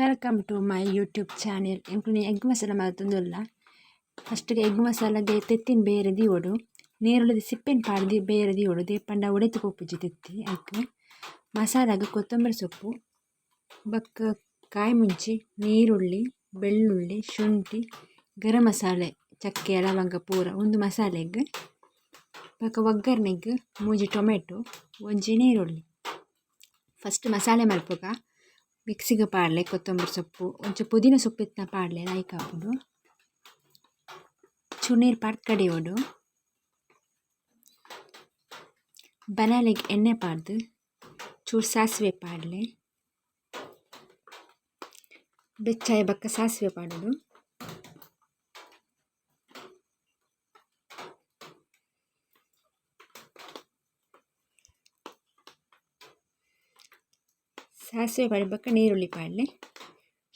Welcome to my YouTube channel ಎಂಕ್ಲು egg masala ಮಲ್ತೊಂದುಲ್ಲ ಫಸ್ಟ್ಗೆ egg ಮಸಾಲಗೆ ತೆತ್ತಿನ ಬೇರೆ ದಿವೊಡು ನೀರುಳ್ಳದ ಸಿಪ್ಪೆನ್ ಪಾಡ್ದು ಬೇರೆ ದಿವೊಡು ದೇಪಂಡ ಒಡೆತು ಕೊಪ್ಪುಜಿ ತೆತ್ತಿ. ಅದಕ್ಕೆ ಮಸಾಲಾಗ ಕೊತ್ತಂಬರಿ ಸೊಪ್ಪು, ಬಕ್ಕ ಕಾಯಿ ಮುಂಚಿ, ನೀರುಳ್ಳಿ, ಬೆಳ್ಳುಳ್ಳಿ, ಶುಂಠಿ, ಗರಂ ಮಸಾಲೆ, ಚಕ್ಕೆ, ಲವಂಗ ಪೂರ ಒಂದು ಮಸಾಲೆಗ್ ಬೊಕ ಒಗ್ಗರ್ನೆಗ್ ಮೂಜಿ ಟೊಮೆಟೊ, ಒಂಜಿ ನೀರುಳ್ಳಿ. ಫಸ್ಟ್ ಮಸಾಲೆ ಮಲ್ಪುಗ. ಮಿಕ್ಸಿಗೆ ಪಾಡ್ಲೆ, ಕೊತ್ತಂಬರಿ ಸೊಪ್ಪು ಒಂಚ ಪುದೀನ ಸೊಪ್ಪು ಇತ್ತನ ಪಾಡ್ಲೆ ಲೈಕ್ ಹಾಕುದು ಚೂರು ಪಾಡ್ ಕಡಿಯೋಡು ಬನಾಲಿಗೆ ಎಣ್ಣೆ ಪಾಡ್ದು, ಚೂರು ಸಾಸಿವೆ ಪಾಡ್ಲೆ. ಬೆಚ್ಚಾಯ ಬಕ್ಕ ಸಾಸಿವೆ ಪಾಡೋಡು ಸಾಸಿವೆ ಪಾಡಿಬಕ್ಕ ನೀರುಳ್ಳಿ ಪಾಡ್ಲೆ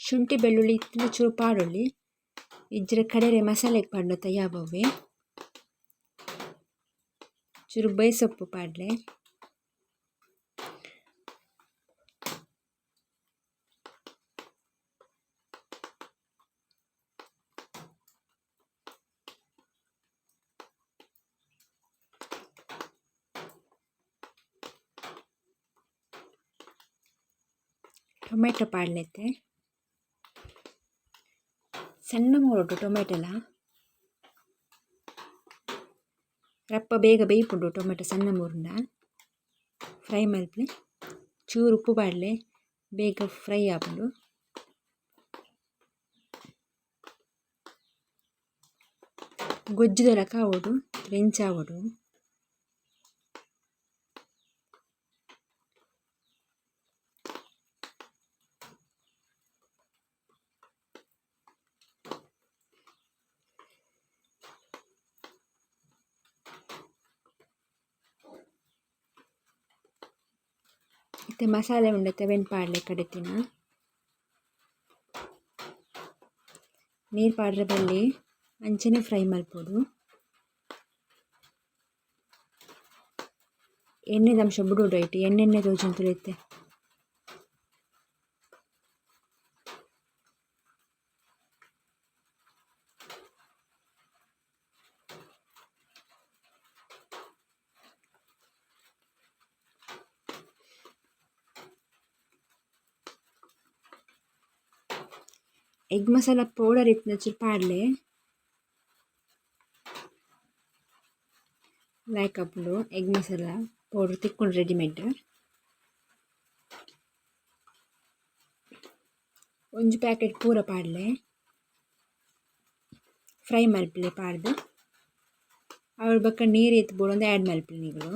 ಶುಂಠಿ, ಬೆಳ್ಳುಳ್ಳಿ ಇತ್ತಿನ ಚೂರು ಪಾಡುಳ್ಳಿ, ಇಜ್ಜರ ಕಡೆರೆ ಮಸಾಲೆಗೆ ಪಾಡ್ನ ತಯ್ಯಾಬವ್ವೆ ಚೂರು ಬೈಸೊಪ್ಪು ಪಾಡ್ಲೆ. ಟೊಮೆಟೊ ಪಾಡ್ಲೆತ್ತೆ ಸಣ್ಣ ಮೂರೊಟ್ಟು ಟೊಮೆಟೊಲ. ರಪ್ಪ ಬೇಗ ಬೇಯ್ಪುಂಡು ಟೊಮೆಟೊ ಸಣ್ಣ ಮೂರುಂಡ. ಫ್ರೈ ಮಲ್ಪೆ ಚೂರು ಉಪ್ಪು ಪಾಡ್ಲೆ ಬೇಗ ಫ್ರೈ ಆಪುಂಡು. ಗೊಜ್ಜುದಲ ಕಾವೊಡು ರೆಂಚಾವೊಡು ಮತ್ತು ಮಸಾಲೆ ಉಂಡೆ ತೆವೆನ್ ಪಾಡ್ಲೆ ಕಡೆತಿನ. ನೀರು ಪಾಡ್ರೆ ಬಲ್ಲಿ ಅಂಚನೆ ಫ್ರೈ ಮಾಡ್ಬೋದು. ಎಣ್ಣೆದಂಶ ಬಿಡೋದು ಐಟಿ ಎಣ್ಣೆಣ್ಣೆ ತೋಜುಂಡು ತುಳಿತೆ ಎಗ್ ಮಸಾಲ ಪೌಡರ್ ಇತ್ತು ನಚ್ಚು ಪಾಡ್ಲೆ ಲೈಕ್ ಅಪ್ಲು ಎಗ್ ಮಸಾಲ ಪೌಡರ್ ತಿಕ್ಕೊಂಡು ರೆಡಿಮೇಡ್ ಒಂಜಿ ಪ್ಯಾಕೆಟ್ ಪೂರ ಪಾಡ್ಲೆ ಫ್ರೈ ಮಲ್ಪಲೆ ಪಾಡ್ದು ಅವ್ರ ಬಕ್ಕ ನೀರು ಎತ್ತು ಬೋಡೊಂದು ಆ್ಯಡ್ ಮಲ್ಪಲೆ ನೀಗಳು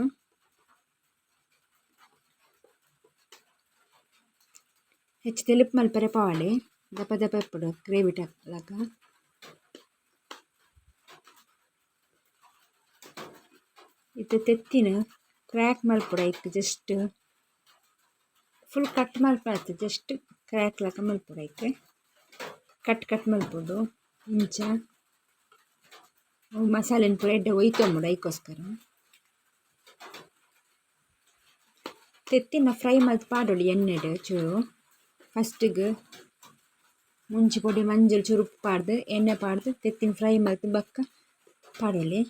ಹೆಚ್ಚು ತೆಲುಪು ಮಲ್ಪರೆ ಪಾವಡೆ ದಪ್ಪ ఇప్పుడు ಗ್ರೇವಿ ಟೈಪ್ಲಕ ಇತ್ತೆ ತೆತ್ತಿನ ಕ್ರ್ಯಾಕ್ ಮಲ್ಪುಡ ಇತ್ತು ಜಸ್ಟ್ ಫುಲ್ ಕಟ್ ಮಲ್ಪಾಯ್ತು ಜಸ್ಟ್ ಕ್ರ್ಯಾಕ್ ಲಕ ಮಲ್ಪುಡ ಐತೆ ಕಟ್ ಕಟ್ ಮಲ್ಪುಡು ಇಂಚ. ಮಸಾಲೆನ ಪೂರ ಎಡ್ಡೆ ಒಯ್ತೊಂಬುಡು ಐಕೋಸ್ಕರ ತೆತ್ತಿನ ಫ್ರೈ ಮಲ್ತು ಪಾಡೋಳಿ ಎಣ್ಣೆಡು ಚೂರು. ಫಸ್ಟಿಗೆ ಮುಂಚಿ ಪೊಡಿ ಮಂಜಲ್ ಚೂರು ಪಾಡ್ದು, ಎಣ್ಣೆ ಪಾಡ್ದು, ತೆತ್ತಿನ ಫ್ರೈ ಮಲ್ತ್ ಬಕ್ಕ ಪಾಡಲಿ.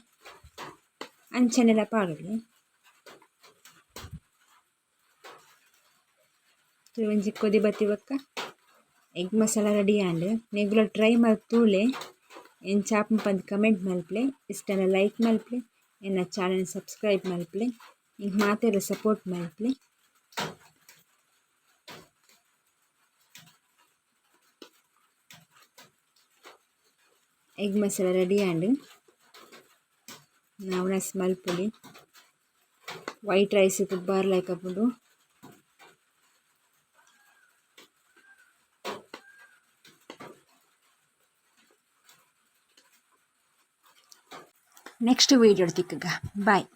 ಅಂಚನೆಲ್ಲ ಪಾಡಲಿ. ಒಂಜಿ ಕೊದಿ ಬತ್ತಿ ಬಕ್ಕ. Egg masala ready and. ನೆಗ್ಲ ಟ್ರೈ ಮಲ್ತೂಲೆ ಎನ್ ಚಾಪ್ ಪಂದ್ ಕಮೆಂಟ್ ಮಲ್ಪ್ಲೆ. ಇಷ್ಟನ ಲೈಕ್ ಮಲ್ಪ್ಲೆ. ಎನ್ನ ಚಾನಲ್ ಸಬ್ಸ್ಕ್ರೈಬ್ ಮಲ್ಪ್ಲೆ. ಇಂಕ್ ಮಾತೆಲ್ಲ ಸಪೋರ್ಟ್ ಮಲ್ಪ್ಲೆ. ಮಸಾಲ ರೆಡಿ ಆಂಡ್ ನವಣ ಸ್ಮೆಲ್ ಪುಡಿ ವೈಟ್ ರೈಸ್ ತುಬ್ಬಾರ್ ಲೈಕ್ ಆಪುಂಡು ನೆಕ್ಸ್ಟ್ ವೀಡಿಯೋ ತಿಕ್ಕಗ ಬಾಯ್